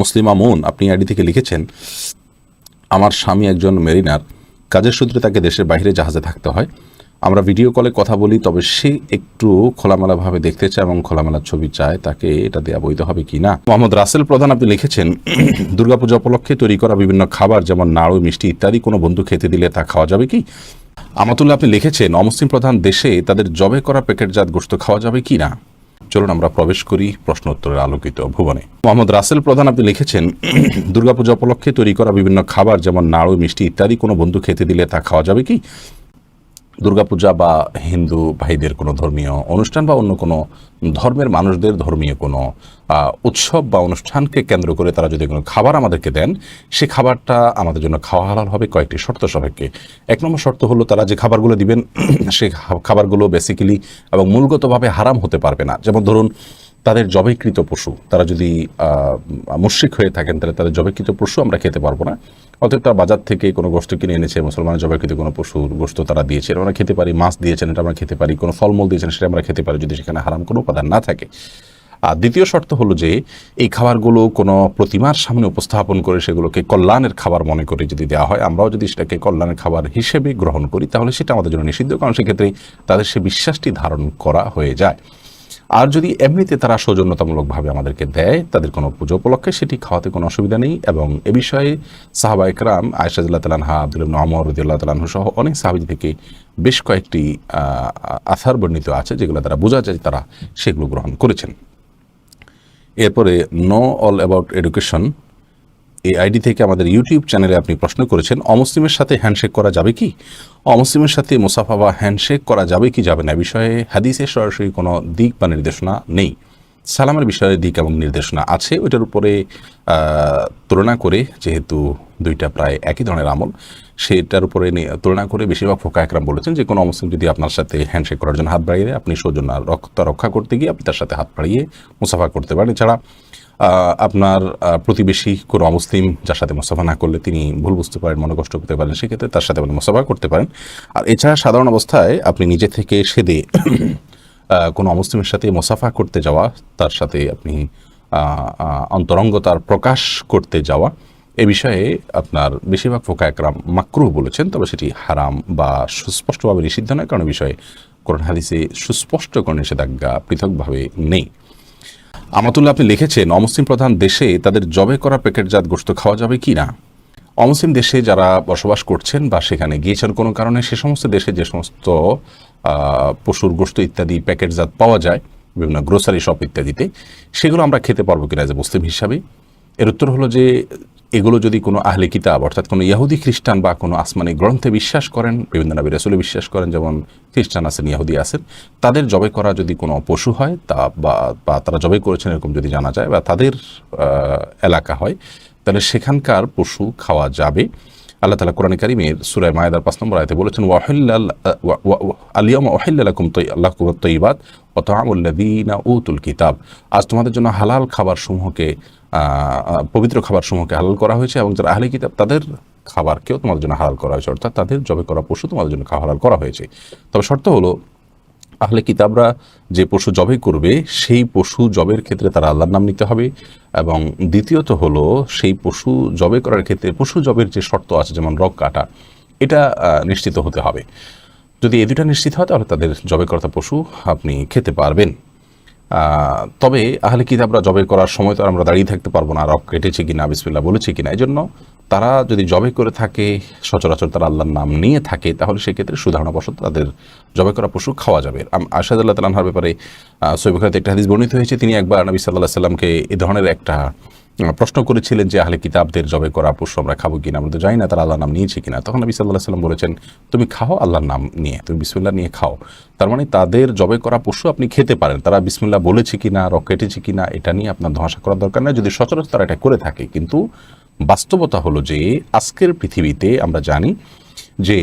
মুসলিমা moon আপনি ID থেকে লিখেছেন, আমার স্বামী একজন মেরিনার, কাজের সূত্রে তাকে দেশের বাইরে জাহাজে থাকতে হয়। আমরা ভিডিও কলে কথা বলি, তবে সে একটু খোলামেলাভাবে দেখতে চায় এবং খোলামেলা ছবি চায়, তাকে এটা দেওয়া বৈধ হবে কি না? মোহাম্মদ রাসেল প্রধান, আপনি লিখেছেন, দুর্গাপূজা উপলক্ষে তৈরি করা বিভিন্ন খাবার, যেমন নাড়ু, মিষ্টি ইত্যাদি, কোনো বন্ধু খেতে দিলে তা খাওয়া যাবে কি? আমাতুল্লাহ, আপনি লিখেছেন, অমুসলিম প্রধান দেশে তাদের জবে করা প্যাকেটজাত গোস্ত খাওয়া যাবে কি না? চলুন আমরা প্রবেশ করি প্রশ্ন উত্তরের আলোকিত ভুবনে। মোহাম্মদ রাসেল প্রধান আপনি লিখেছেন, দুর্গাপূজা উপলক্ষে তৈরি করা বিভিন্ন খাবার, যেমন নাড়ু, মিষ্টি ইত্যাদি, কোনো বন্ধু খেতে দিলে তা খাওয়া যাবে কি? দুর্গাপূজা বা হিন্দু ভাইদের কোনো ধর্মীয় অনুষ্ঠান বা অন্য কোনো ধর্মের মানুষদের ধর্মীয় কোনো উৎসব বা অনুষ্ঠানকে কেন্দ্র করে তারা যদি কোনো খাবার আমাদেরকে দেন, সে খাবারটা আমাদের জন্য খাওয়া হালাল হবে। কয়েকটি শর্ত সবাইকে। এক নম্বর শর্ত হলো তারা যে খাবারগুলো দিবেন, সে খাবারগুলো বেসিক্যালি এবং মূলগতভাবে হারাম হতে পারবে না। যেমন ধরুন তাদের জবাইকৃত পশু, তারা যদি মুশ্রিক হয়ে থাকেন, তাহলে তাদের জবাইকৃত পশু আমরা খেতে পারব না। অতএব তার বাজার থেকে কোনো গোষ্ঠ কিনে এনেছে, মুসলমানের জবাইকৃত কোনো পশুর গোষ্ঠ তারা দিয়েছে আমরা খেতে পারি, মাছ দিয়েছেন, এটা আমরা খেতে পারি, কোনো ফলমূল দিয়েছেন, সেটা আমরা খেতে পারি, যদি সেখানে হারাম কোনো উপাদান না থাকে। আর দ্বিতীয় শর্ত হলো যে, এই খাবারগুলো কোনো প্রতিমার সামনে উপস্থাপন করে সেগুলোকে কল্যাণের খাবার মনে করে যদি দেওয়া হয়, আমরাও যদি সেটাকে কল্যাণের খাবার হিসেবে গ্রহণ করি, তাহলে সেটা আমাদের জন্য নিষিদ্ধ, কারণ সেক্ষেত্রে তাদের সে বিশ্বাসটি ধারণ করা হয়ে যায়। আর যদি এমনিতে তারা সৌজন্যতামূলকভাবে আমাদেরকে দেয় তাদের কোনো পুজো উপলক্ষে, সেটি খাওয়াতে কোনো অসুবিধা নেই। এবং এ বিষয়ে সাহাবা একরাম আয়সাজুল্লাহ তালানহা আব্দুল আমর রদিউল্লাহ তালাহু সহ অনেক সাহাবি থেকে বেশ কয়েকটি আসার বর্ণিত আছে, যেগুলো তারা বোঝা যায় তারা সেগুলো গ্রহণ করেছেন। এরপরে নো অল অ্যাবাউট এডুকেশন এই আইডি থেকে আমাদের ইউটিউব চ্যানেলে আপনি প্রশ্ন করেছেন, অমুসলিমের সাথে হ্যান্ডশেক করা যাবে কি? অমুসলিমের সাথে মুসাফা বা হ্যান্ডশেক করা যাবে কি, যাবে না বিষয়ে হাদিসের সরাসরি কোনো দিক বা নির্দেশনা নেই। সালামের বিষয়ে দিক এবং নির্দেশনা আছে, ওইটার উপরে তুলনা করে, যেহেতু দুইটা প্রায় একই ধরনের আমল, সেটার উপরে তুলনা করে বেশিরভাগ ফোকা একরাম বলেছেন যে কোনো মুসলিম যদি আপনার সাথে হ্যান্ডশেক করার জন্য হাত বাড়িয়ে আপনি সৌজন্য রক্ষা রক্ষা করতে গিয়ে আপনি তার সাথে হাত বাড়িয়ে মুসাফা করতে পারেন। এছাড়া আপনার প্রতিবেশী কোনো অমুসলিম যার সাথে মোসাফা না করলে তিনি ভুল বুঝতে পারেন, মনে কষ্ট করতে পারেন, সেক্ষেত্রে তার সাথে আপনি মোসাফা করতে পারেন। আর এছাড়া সাধারণ অবস্থায় আপনি নিজে থেকে সেদে কোনো অমুসলিমের সাথে মোসাফা করতে যাওয়া, তার সাথে আপনি অন্তরঙ্গতার প্রকাশ করতে যাওয়া, এ বিষয়ে আপনার বেশিরভাগ ফোকা একরাম মাকরুহ বলেছেন, তবে সেটি হারাম বা সুস্পষ্টভাবে নিষিদ্ধ নয়, কারণ বিষয়ে কোরআন হাদিসে সুস্পষ্ট কোনো নিষেধাজ্ঞা পৃথকভাবে নেই। আমাতুল্লাহ আপনি লিখেছেন, অমুসলিম প্রধান দেশে তাদের জবে করা প্যাকেটজাত গোস্ত খাওয়া যাবে কি না? অমুসলিম দেশে যারা বসবাস করছেন বা সেখানে গিয়েছেন কোনো কারণে সে সমস্ত দেশে যে সমস্ত পশুর গোস্ত ইত্যাদি প্যাকেটজাত পাওয়া যায়, বিভিন্ন গ্রোসারি শপ ইত্যাদিতে, সেগুলো আমরা খেতে পারব কিনা যে মুসলিম হিসাবে। এর উত্তর হলো যে এগুলো যদি কোনো আহলে কিতাব, অর্থাৎ কোনো ইহুদি খ্রিস্টান বা কোনো আসমানি গ্রন্থে বিশ্বাস করেন, বিভিন্ন নবী রসুলে বিশ্বাস করেন, যেমন খ্রিস্টান আছেন ইহুদি আছেন, তাদের জবে করা যদি কোনো পশু হয়, তা বা তারা জবে করেছেন এরকম যদি জানা যায় বা তাদের এলাকা হয়, তাহলে সেখানকার পশু খাওয়া যাবে। আল্লাহ তালা কোরআন কারিমের সুরায় মায়াদার পাঁচ নম্বর আয়তে বলেছেন, ওয়াহিল্লাল আলিয়াম ওয়াহিল্লাকুম আল্লাহ তৈবাদ অতআমুল্লাদিনা উতুল কিতাব। আজ তোমাদের জন্য হালাল খাবার সমূহকে পবিত্র খাবার সমূহকে হালাল করা হয়েছে এবং যারা আহলে কিতাব, তাদের খাবারকেও তোমাদের জন্য হালাল করা হয়েছে, অর্থাৎ তাদের জবে করা পশু তোমাদের জন্য হালাল করা হয়েছে। তবে শর্ত হলো, আহলে কিতাবরা যে পশু জবে করবে, সেই পশু জবের ক্ষেত্রে তারা আল্লাহর নাম নিতে হবে এবং দ্বিতীয়ত হলো, সেই পশু জবে করার ক্ষেত্রে, পশু জবের যে শর্ত আছে, যেমন রক কাটা, এটা নিশ্চিত হতে হবে। যদি এ দুটা নিশ্চিত হয়, তাহলে তাদের জবে কর্তা পশু আপনি খেতে পারবেন। তবে আহলে কিতাবরা জবে করার সময় তো আমরা দাঁড়িয়ে থাকতে পারব না। রক কেটেছে কিনা বিসমিল্লা বলেছে কি না এই জন্য তারা যদি জবে করে থাকে, সচরাচর তারা আল্লাহর নাম নিয়ে থাকে, তাহলে সেক্ষেত্রে সুধারণাবশত তাদের জবে করা পশু খাওয়া যাবে। আশাদ আল্লাহ তালাহার ব্যাপারে সৈবখাতে একটা হাদিস বর্ণিত হয়েছে, তিনি একবার নবী সাল্লাহ সাল্লামকে এ ধরনের একটা প্রশ্ন করেছিলেন যে আহলে কিতাবদের জবে করা পশু আমরা খাব কিনা, আমরা তো জানি না তারা আল্লাহ নাম নিয়েছে কিনা। তখন নবী সাল্লাহ সাল্লাম বলেছেন, তুমি খাও আল্লাহর নাম নিয়ে, তুমি বিসমিল্লা নিয়ে খাও। তার মানে তাদের জবে করা পশু আপনি খেতে পারেন, তারা বিসমিল্লা বলেছে কিনা রক কেটেছে কিনা, এটা নিয়ে আপনার ধোঁয়াশা করার দরকার নেই। যদি সচরাচর তারা এটা করে থাকে, কিন্তু বাস্তবতা হলো যে আজকের পৃথিবীতে আমরা জানি যে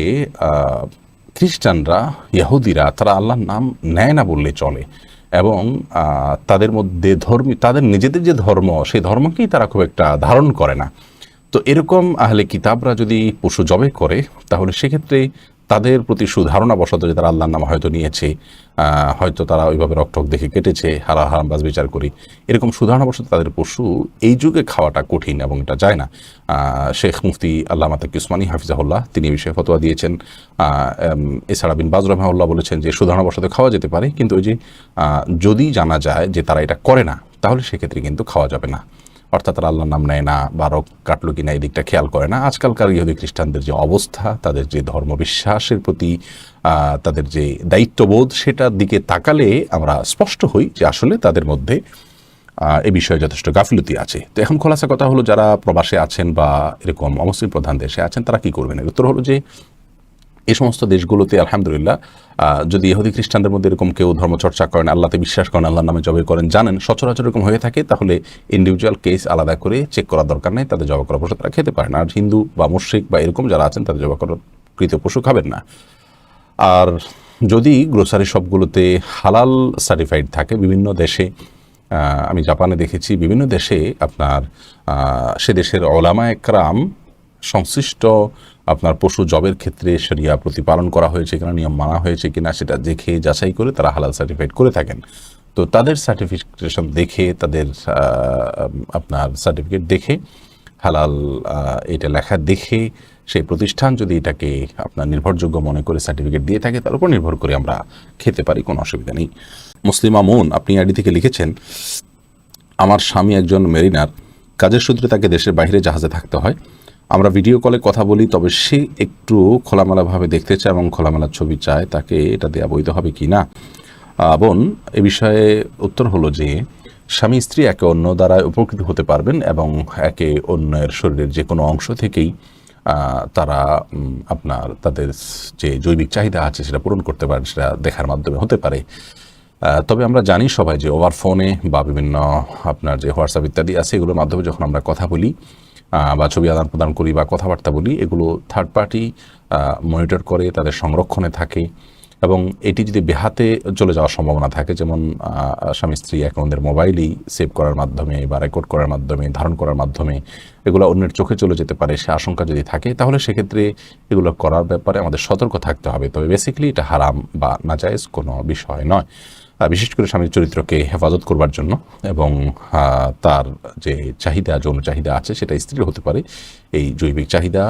খ্রিস্টানরা, ইহুদিরা, তারা আল্লাহর নাম নেয় না বললে চলে। এবং তাদের মধ্যে ধর্মী, তাদের নিজেদের যে ধর্ম, সেই ধর্মকেই তারা খুব একটা ধারণ করে না। তো এরকম আহলে কিতাবরা যদি পশু জবে করে, তাহলে সেক্ষেত্রে তাদের প্রতি সুধারণা বশত যে তারা আল্লাহর নাম হয়তো নিয়েছে হয়তো তারা ওইভাবে রকটক দেখে কেটেছে হারা হারাম বাজ বিচার করি। এরকম সুধারণা বশত তাদের পশু এই যুগে খাওয়াটা কঠিন এবং এটা যায় না। শেখ মুফতি আল্লাহ মাতাক উসমানী হাফিজাহুল্লাহ, তিনি বিষয়ে ফতোয়া দিয়েছেন। এছাড়া বিন বাজ রহমাউল্লাহ বলেছেন যে সুধারণা বসতে খাওয়া যেতে পারে, কিন্তু ওই যে যদি জানা যায় যে তারা এটা করে না, তাহলে সেক্ষেত্রে কিন্তু খাওয়া যাবে না। অর্থাৎ তারা আল্লাহর নাম নেয় না বা রক কাটলো কিনা এই দিকটা খেয়াল করে না। আজকালকার ইহুদি খ্রিস্টানদের যে অবস্থা, তাদের যে ধর্মবিশ্বাসের প্রতি তাদের যে দায়িত্ববোধ, সেটার দিকে তাকালে আমরা স্পষ্ট হই যে আসলে তাদের মধ্যে এ বিষয়ে যথেষ্ট গাফিলতি আছে। তো এখন খোলাসা কথা হলো, যারা প্রবাসে আছেন বা এরকম অমুসলিম প্রধান দেশে আছেন, তারা কি করবেন? এর উত্তর হলো যে এই সমস্ত দেশগুলোতে আলহামদুলিল্লাহ যদি ইহুদি খ্রিস্টানদের মধ্যে এরকম কেউ ধর্মচর্চা করেন, আল্লাহতে বিশ্বাস করেন, আল্লাহর নামে জবে করেন, জানেন, সচরাচর এরকম হয়ে থাকে, তাহলে ইন্ডিভিজুয়াল কেস আলাদা করে চেক করার দরকার নেই, তাদের জবা করা পশু তারা খেতে পারেন আর হিন্দু বা মুশ্রিক বা এরকম যারা আছেন, তাদের জবা করা কৃত পশু খাবেন না। আর যদি গ্রোসারি শপগুলোতে হালাল সার্টিফাইড থাকে, বিভিন্ন দেশে আমি জাপানে দেখেছি, বিভিন্ন দেশে আপনার সে দেশের ওলামা একরাম সংশ্লিষ্ট আপনার পশু জবের ক্ষেত্রে সেরিয়া প্রতিপালন করা হয়েছে কিনা, নিয়ম মানা হয়েছে কিনা, সেটা দেখে যাচাই করে তারা হালাল সার্টিফাইড করে থাকেন। তো তাদের সার্টিফিকেশন দেখে, তাদের আপনার সার্টিফিকেট দেখে, হালাল এটা লেখা দেখে, সেই প্রতিষ্ঠান যদি এটাকে আপনার নির্ভরযোগ্য মনে করে সার্টিফিকেট দিয়ে থাকে, তার উপর নির্ভর করে আমরা খেতে পারি, কোনো অসুবিধা নেই। মুসলিম আমুন, আপনি আইডি থেকে লিখেছেন, আমার স্বামী একজন মেরিনার কাজের সূত্রে তাকে দেশের বাইরে জাহাজে থাকতে হয়। আমরা ভিডিও কলে কথা বলি, তবে সে একটু খোলামেলাভাবে দেখতে চায় এবং খোলামেলা ছবি চায়, তাকে এটা দেওয়া বৈধ হবে কি না? বোন, এ বিষয়ে উত্তর হলো যে, স্বামী স্ত্রী একে অন্য দ্বারা উপকৃত হতে পারবেন এবং একে অন্যের শরীরের যে কোনো অংশ থেকেই তারা আপনার তাদের যে জৈবিক চাহিদা আছে সেটা পূরণ করতে পারেন, সেটা দেখার মাধ্যমে হতে পারে। তবে আমরা জানি সবাই যে ওভার ফোনে বা বিভিন্ন আপনার যে হোয়াটসঅ্যাপ ইত্যাদি আছে, এগুলোর মাধ্যমে যখন আমরা কথা বলি বা ছবি আদান প্রদান করি বা কথাবার্তা বলি, এগুলো থার্ড পার্টি মনিটর করে, তাদের সংরক্ষণে থাকে। এবং এটি যদি বেহাতে চলে যাওয়ার সম্ভাবনা থাকে, যেমন স্বামী, স্ত্রী অন্যের মোবাইলেই সেভ করার মাধ্যমে বা রেকর্ড করার মাধ্যমে, ধারণ করার মাধ্যমে এগুলো অন্যের চোখে চলে যেতে পারে, সে আশঙ্কা যদি থাকে, তাহলে সেক্ষেত্রে এগুলো করার ব্যাপারে আমাদের সতর্ক থাকতে হবে। তবে বেসিক্যালি এটা হারাম বা নাজায়েজ কোনো বিষয় নয়। বিশেষ করে স্বামীর চরিত্রকে হেফাজত করবার জন্য এবং তার যে চাহিদা, যৌন চাহিদা আছে, সেটা স্ত্রীর হতে পারে। এই জৈবিক চাহিদা,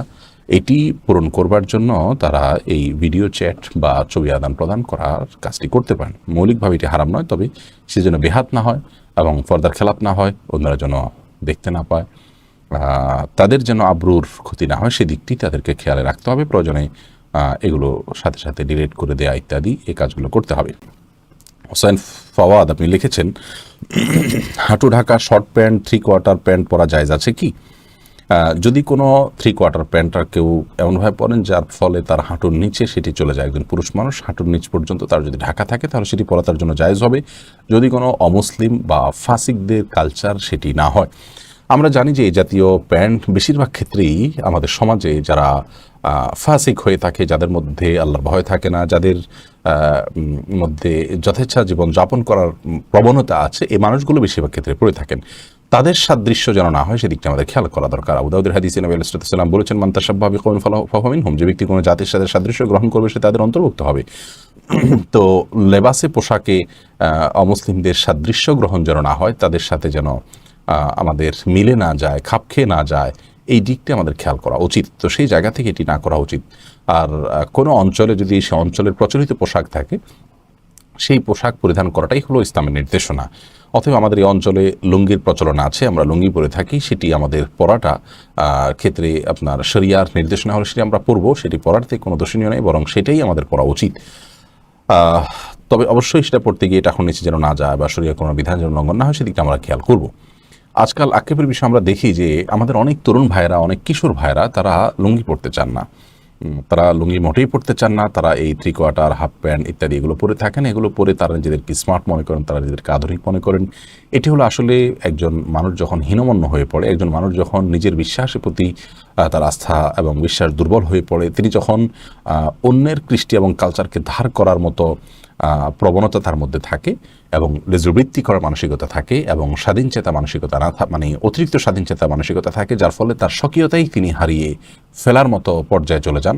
এটি পূরণ করবার জন্য তারা এই ভিডিও চ্যাট বা ছবি আদান প্রদান করার কাজটি করতে পারেন। মৌলিকভাবে এটি হারাম নয়, তবে সে যেন বেহাত না হয় এবং ফর্দার খেলাপ না হয়, অন্যরা যেন দেখতে না পায়। তাদের যেন আব্রুর ক্ষতি না হয় সেদিকটি তাদেরকে খেয়ালে রাখতে হবে। প্রয়োজনে এগুলো সাথে সাথে ডিলিট করে দেওয়া ইত্যাদি এই কাজগুলো করতে হবে। হোসেন ফাওয়াদ, আপনি লিখেছেন, হাঁটু Dhaka, short pant three quarter pant পরা যায় আছে কি? যদি কোনো থ্রি কোয়ার্টার প্যান্টটা কেউ এমনভাবে পরেন, যার ফলে তার হাঁটুর নিচে সেটি চলে যায় একজন পুরুষ মানুষ, হাঁটুর নিচ পর্যন্ত তার যদি ঢাকা থাকে, তাহলে সেটি পরা তার জন্য জায়জ হবে। যদি কোনো অমুসলিম বা ফাসিকদের কালচার সেটি না হয়। আমরা জানি যে এই জাতীয় প্যান্ট বেশিরভাগ ক্ষেত্রেই আমাদের সমাজে যারা ফাসিক হয়ে থাকে, যাদের মধ্যে আল্লাহর ভয় থাকে না, যাদের মধ্যে যথেচ্ছা জীবন যাপন করার প্রবণতা আছে, এই মানুষগুলো বেশিরভাগ ক্ষেত্রে পড়ে থাকেন। তাদের সাদৃশ্য যেন না হয়, সেদিকটা আমাদের খেয়াল করা দরকার। আবুদাউদের হাদিস নবী আলাইসাল্লাম বলেছেন মান্তাসাব্বাবি কৌন ফাহমিন হোম যে ব্যক্তি কোনো জাতির সাথে সাদৃশ্য গ্রহণ করবে, সে তাদের অন্তর্ভুক্ত হবে। তো লেবাসে পোশাকে অমুসলিমদের সাদৃশ্য গ্রহণ যেন না হয়, তাদের সাথে যেন আমাদের মিলে না যায়, খাপ খেয়ে না যায়, এই দিকটা আমাদের খেয়াল করা উচিত। তো সেই জায়গা থেকে এটি না করা উচিত। আর কোনো অঞ্চলে যদি সে অঞ্চলের প্রচলিত পোশাক থাকে, সেই পোশাক পরিধান করাটাই হলো ইসলামের নির্দেশনা। অথবা আমাদের এই অঞ্চলে লুঙ্গির প্রচলন আছে, আমরা লুঙ্গি পরে থাকি, সেটি আমাদের পরাটা ক্ষেত্রে আপনার শরিয়ার নির্দেশনা হলে সেটি আমরা পরবো, সেটি পরাতে কোনো দোষণীয় নেই, বরং সেটাই আমাদের পরা উচিত। তবে অবশ্যই সেটা পড়তে গিয়ে এটা এখন নিচে যেন না যায় বা শরীরে কোনো বিধান যেন লঙ্ঘন না হয়, সেদিকটা আমরা খেয়াল করব। আজকাল আক্ষেপের বিষয়ে আমরা দেখি যে আমাদের অনেক তরুণ ভাইয়েরা, অনেক কিশোর ভাইয়েরা তারা লুঙ্গি পড়তে চান না। তারা লুঙ্গি মোটেই পড়তে চান না, তারা এই থ্রি কোয়ার্টার হাফ প্যান্ট ইত্যাদি এগুলো পরে থাকেন, এগুলো পরে তারা নিজেদেরকে স্মার্ট মনে করেন, তারা নিজেদেরকে আধুনিক মনে করেন। এটি হলো আসলে একজন মানুষ যখন হীনমন্য হয়ে পড়ে, একজন মানুষ যখন নিজের বিশ্বাসের প্রতি তার আস্থা এবং বিশ্বাস দুর্বল হয়ে পড়ে, তিনি যখন অন্যের কৃষ্টি এবং কালচারকে ধার করার মতো প্রবণতা তার মধ্যে থাকে এবং লেজবৃত্তি করার মানসিকতা থাকে এবং স্বাধীন চেতা মানসিকতা না মানে অতিরিক্ত স্বাধীন চেতা মানসিকতা থাকে, যার ফলে তার স্বকীয়তাই তিনি হারিয়ে ফেলার মতো পর্যায়ে চলে যান।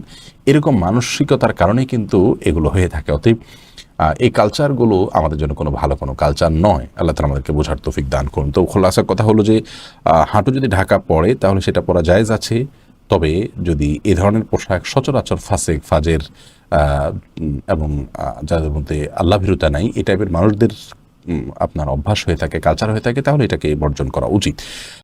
এরকম মানসিকতার কারণেই কিন্তু এগুলো হয়ে থাকে। অতএব এই কালচারগুলো আমাদের জন্য কোনো ভালো কোনো কালচার নয়। আল্লাহ তালা আমাদেরকে বোঝার তৌফিক দান করুন। তো খোলাসার কথা হলো যে হাঁটু যদি ঢাকা পড়ে তাহলে সেটা পরা জায়েজ আছে। তবে যদি এ ধরনের পোশাক সচরাচর ফাসেক, ফাজের এবং যাদের মধ্যে আল্লাহ ভীরুতা নাই, এই টাইপের মানুষদের আপনার অভ্যাস হয়ে থাকে কালচার হয়ে থাকে, তাহলে এটাকে বর্জন করা উচিত।